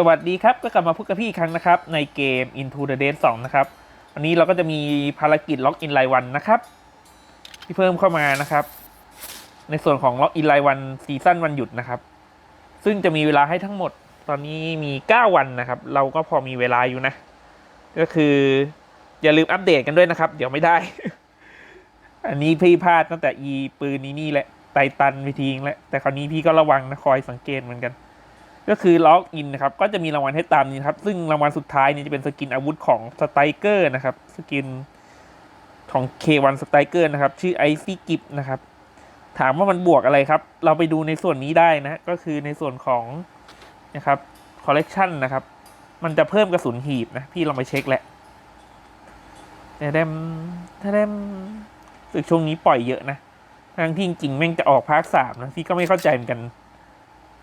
สวัสดีครับ ก็กลับมาพบกับพี่อีกครั้งนะครับ ในเกม Into the Dead 2นะครับ วันนี้เราก็จะมีภารกิจล็อกอินรายวันนะครับ ที่เพิ่มเข้ามานะครับ ในส่วนของล็อกอินรายวันซีซั่นวันหยุดนะครับ ซึ่งจะมีเวลาให้ทั้งหมด ตอนนี้มี 9 วันนะครับ เราก็พอมีเวลาอยู่นะ ก็คืออย่าลืมอัปเดตกันด้วยนะครับ เดี๋ยวไม่ได้ อันนี้พี่พลาดตั้งแต่อีปืนนี้นี่แหละไตตันไปทิ้งแล้วแต่คราวนี้พี่ก็ระวังนะคอยสังเกตเหมือนกัน ก็คือล็อกอินนะครับ ก็จะมีรางวัลให้ตามนี้ครับ ซึ่งรางวัลสุดท้ายนี่จะเป็นสกินอาวุธของสไตเกอร์นะครับ สกินของ K1 สไตเกอร์นะครับ ชื่อไอซี่กิฟนะครับ ถามว่ามันบวกอะไรครับ เราไปดูในส่วนนี้ได้นะ ก็คือในส่วนของนะครับคอลเลกชันนะครับ มันจะเพิ่มกระสุนหีบนะ พี่ลองไปเช็คแหละแต่เดมแต่เดมสึกช่วงนี้ปล่อยเยอะนะทั้งที่จริงแม่งจะออกภาคสามนะพี่ก็ไม่เข้าใจเหมือนกัน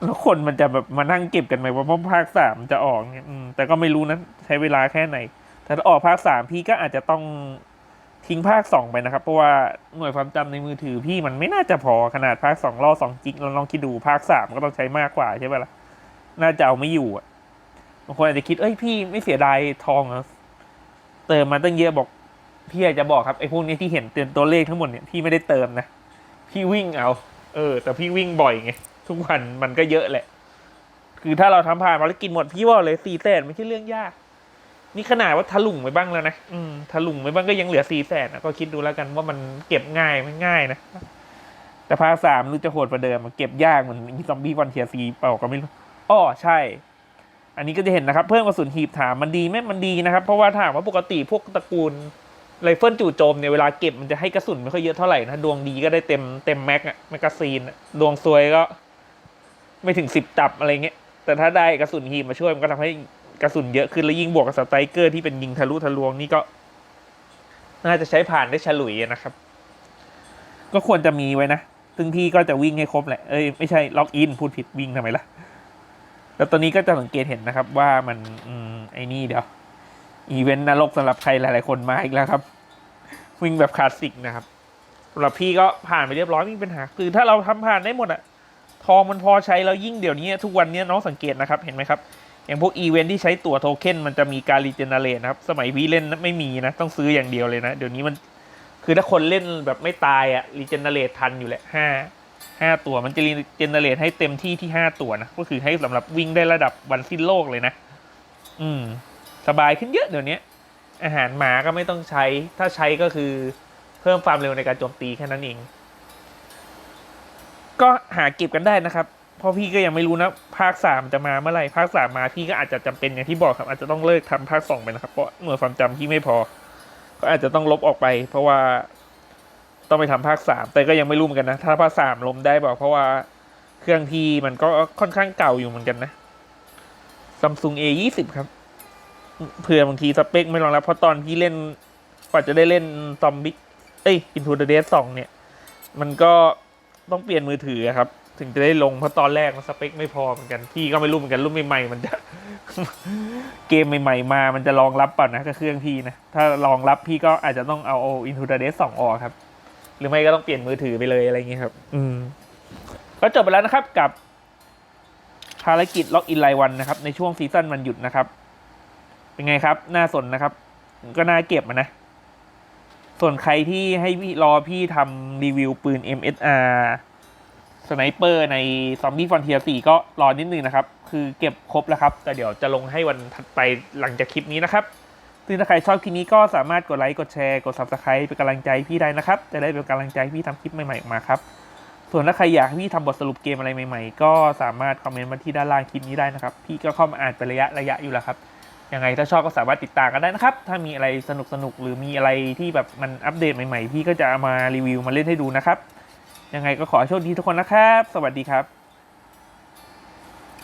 แล้วคนมันจะแบบมานั่งเก็บกันไหมว่าภาคสามจะออกเนี่ยอืมแต่ก็ไม่รู้นะใช้เวลาแค่ไหน แต่ถ้าออกภาคสามพี่ก็อาจจะต้องทิ้งภาคสองไปนะครับ เพราะว่าหน่วยความจำในมือถือพี่มันไม่น่าจะพอขนาดภาคสองล่อสองจิกเราลองคิดดูภาคสามก็ต้องใช้มากกว่าใช่ไหมล่ะน่าจะเอาไม่อยู่อะบางคนอาจจะคิดเอ้ยพี่ไม่เสียดายทองเหรอเติมมาตั้งเยอะบอกพี่อยากจะบอกครับไอ้พวกนี้ที่เห็นเตือนตัวเลขทั้งหมดเนี่ยพี่ไม่ได้เติมนะพี่วิ่งเอา เออ แต่พี่วิ่งบ่อยไง ทุกวันมันก็เยอะแหละ คือถ้าเราทำผ่านภารกิจหมดพี่ว่าเลยสี่แสนไม่ใช่เรื่องยาก นี่ขนาดว่าทะลุงไปบ้างแล้วนะอืมทะลุงไปบ้างก็ยังเหลือสี่แสนนะก็คิดดูแล้วกันว่ามันเก็บง่ายไม่ง่ายนะแต่ภาคสามรู้จะโหดประเดิมมันเก็บยากเหมือนซอมบี้วันเทียซีเปล่าก็ไม่รู้อ้อใช่ อันนี้ก็จะเห็นนะครับ เพิ่มกระสุนหีบถามมันดีไหมมันดีนะครับ เพราะว่าถามว่าปกติพวกตระกูลไรเฟิลจู่โจมเนี่ยเวลาเก็บมันจะให้กระสุนไม่ค่อยเยอะเท่าไหร่นะ ดวงดีก็ได้เต็มเต็มแม็กอะแมกกาซีนดวงซวยก็ ไม่ถึงสิบจับอะไรเงี้ย แต่ถ้าได้กระสุนหีมาช่วยมันก็ทำให้กระสุนเยอะขึ้น แล้วยิงบวกกับสไตรเกอร์ที่เป็นยิงทะลุทะลวงนี่ก็ น่าจะใช้ผ่านได้ฉลุยนะครับ ก็ควรจะมีไว้นะ ซึ่งพี่ก็จะวิ่งให้ครบแหละ เอ้ยไม่ใช่ล็อกอินพูดผิดวิ่งทำไมล่ะ แล้วตอนนี้ก็จะสังเกตเห็นนะครับ ว่ามันอืมไอ้นี่เดี๋ยวอีเวนต์นรกสำหรับใครหลายๆคนมาอีกแล้วครับ วิ่งแบบคลาสสิกนะครับสำหรับพี่ก็ผ่านไปเรียบร้อยไม่มีปัญหา คือถ้าเราทำผ่านได้หมดอะ ทองมันพอใช้แล้วยิ่งเดี๋ยวนี้ทุกวันนี้น้องสังเกตนะครับเห็นไหมครับอย่างพวกอีเวนท์ที่ใช้ตั๋วโทเค็นมันจะมีการรีเจนเนเรตนะครับ สมัยพี่เล่นไม่มีนะ ต้องซื้ออย่างเดียวเลยนะ เดี๋ยวนี้มันคือถ้าคนเล่นแบบไม่ตายอะรีเจนเนเรตทันอยู่แหละห้าห้าตัวมันจะรีเจนเนเรตให้เต็มที่ที่ห้าตัวนะ ก็คือให้สำหรับวิ่งได้ระดับวันสิ้นโลกเลยนะ อืม สบายขึ้นเยอะเดี๋ยวนี้อาหารหมาก็ไม่ต้องใช้ ถ้าใช้ก็คือเพิ่มความเร็วในการโจมตีแค่นั้นเอง ก็หาเก็บกันได้นะครับเพราะพี่ก็ยังไม่รู้นะภาคสามจะมาเมื่อไหร่ภาคสามมาพี่ก็อาจจะจำเป็นอย่างที่บอกครับ อาจจะต้องเลิกทำภาคสองไปนะครับเพราะหน่วยความจำพี่ไม่พอ ก็อาจจะต้องลบออกไป เพราะว่าต้องไปทำภาคสามแต่ก็ยังไม่รู้เหมือนกันนะ ถ้าภาคสามลมได้บอกเพราะว่าเครื่องพี่มันก็ค่อนข้างเก่าอยู่เหมือนกันนะซัมซุง A ยี่สิบครับเผื่อบางทีสเปคไม่รองรับเพราะตอนพี่เล่นกว่าจะได้เล่นซอมบี้เอ้ย Into the Dead 2เนี่ย มันก็ ต้องเปลี่ยนมือถือครับ ถึงจะได้ลงเพราะตอนแรกมันสเปคไม่พอเหมือนกันพี่ก็ไม่รู้เหมือนกันรุ่นใหม่ๆมันจะ เกมใหม่ๆมา มันจะรองรับป่ะนะกับเครื่องพี่นะถ้ารองรับพี่ก็อาจจะต้องเอา Into the Dead 2ออกครับ หรือไม่ก็ต้องเปลี่ยนมือถือไปเลยอะไรอย่างเงี้ยครับ อืม ก็จบไปแล้วนะครับกับภารกิจล็อกอินรายวันนะครับ ในช่วงซีซั่นวันหยุดนะครับ เป็นไงครับ น่าสนนะครับ ก็น่าเก็บมานะ ส่วนใครที่ให้พี่รอพี่ทำรีวิวปืน MSR สไนเปอร์ใน Zombie Frontier 4ก็รอนิดนึงนะครับ คือเก็บครบแล้วครับ แต่เดี๋ยวจะลงให้วันถัดไปหลังจากคลิปนี้นะครับซึ่งถ้าใครชอบคลิปนี้ก็สามารถกดไลค์กดแชร์กด Subscribe เป็นกำลังใจพี่ได้นะครับ จะได้เป็นกำลังใจให้พี่ทำคลิปใหม่ๆออกมาครับ ส่วนถ้าใครอยากให้พี่ทำบทสรุปเกมอะไรใหม่ๆ ก็สามารถคอมเมนต์มาที่ด้านล่างคลิปนี้ได้นะครับ พี่ก็เข้ามาอ่านเป็นระยะระยะอยู่แล้วครับ ยังไงถ้าชอบก็สามารถติดตามกันได้นะครับ ถ้ามีอะไรสนุกสนุกๆหรือมีอะไรที่แบบมันอัปเดตใหม่ๆ พี่ก็จะามารีวิวมาเล่นให้ดูนะครับ ยังไงก็ขอโชคดีทุกคนนะครับ สวัสดีครับ